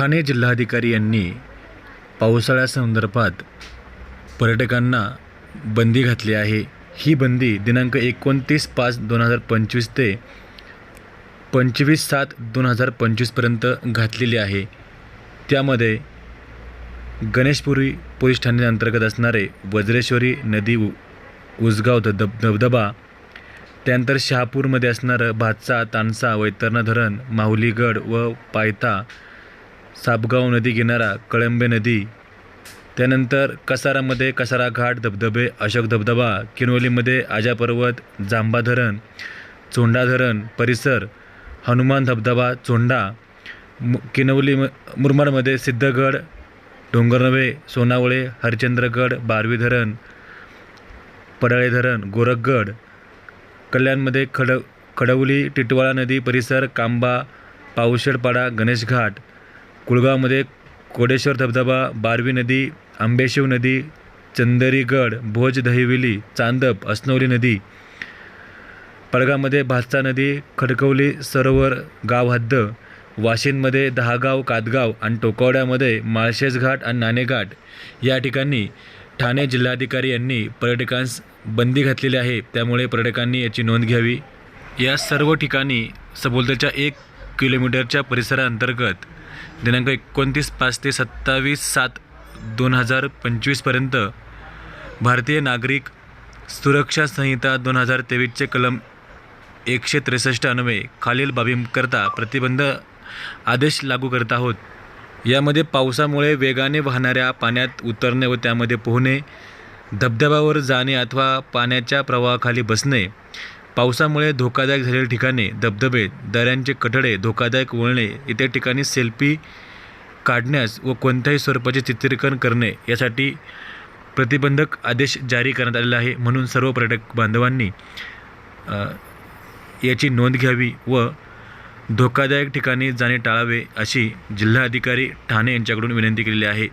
ठाणे जिल्हाधिकारी यांनी पावसाळ्यासंदर्भात पर्यटकांना बंदी घातली आहे. ही बंदी दिनांक एकोणतीस पाच दोन हजार पंचवीस ते पंचवीस सात दोन हजार पंचवीसपर्यंत घातलेली आहे. त्यामध्ये गणेशपुरी पोलीस ठाणे अंतर्गत असणारे वज्रेश्वरी नदी उ उसगाव धब धबधबा त्यानंतर शहापूरमध्ये असणारं भातसा तानसा वैतरणा धरण माहुलीगड व पायथा सापगाव नदी किनारा कळंबे नदी. त्यानंतर कसारामध्ये कसारा घाट धबधबे अशोक धबधबा किनवलीमध्ये आजा पर्वत जांबा धरण चोंडा धरण परिसर हनुमान धबधबा चोंडा मु किनवली म मुरमाडमध्ये सिद्धगड डोंगरनवे सोनावळे हरिश्चंद्रगड बारवी धरण पडाळे धरण गोरखगड कल्याणमध्ये खड खडवली टिटवाळा नदी परिसर कांबा पावशेडपाडा गणेश घाट कुळगावमध्ये कोडेश्वर धबधबा बारवी नदी आंबेशिव नदी चंदरीगड भोज दहिविली चांदप अस्नोली नदी पडगामध्ये भातसा नदी खडकवली सरोवर गाव हद्द वाशिंदमध्ये दहागाव कातगाव आणि टोकवड्यामध्ये माळशेज घाट आणि नाणेघाट या ठिकाणी ठाणे जिल्हाधिकारी यांनी पर्यटकांस बंदी घातलेली आहे. त्यामुळे पर्यटकांनी याची नोंद घ्यावी. या सर्व ठिकाणी सभोवतालच्या एक किलोमीटरच्या परिसराअंतर्गत दिनांक एकोणतीस पाच ते सत्तावीस सात दोन हजार पंचवीसपर्यंत भारतीय नागरिक सुरक्षा संहिता दोन हजार तेवीसचे कलम एकशे त्रेसष्ट अन्वये खालील बाबींकरता प्रतिबंध आदेश लागू करत आहोत. यामध्ये पावसामुळे वेगाने वाहणाऱ्या पाण्यात उतरणे व त्यामध्ये पोहणे धबधब्यावर जाणे अथवा पाण्याच्या प्रवाहाखाली बसणे पावसामुळे धोकादायक झालेली ठिकाणे धबधबे दऱ्यांचे कठडे धोकादायक वळणे इतर ठिकाणी सेल्फी काढण्यास व कोणत्याही स्वरूपाचे चित्रीकरण करणे यासाठी प्रतिबंधक आदेश जारी करण्यात आलेला आहे. म्हणून सर्व पर्यटक बांधवांनी याची नोंद घ्यावी व धोकादायक ठिकाणी जाणे टाळावे अशी जिल्हाधिकारी ठाणे यांच्याकडून विनंती केलेली आहे.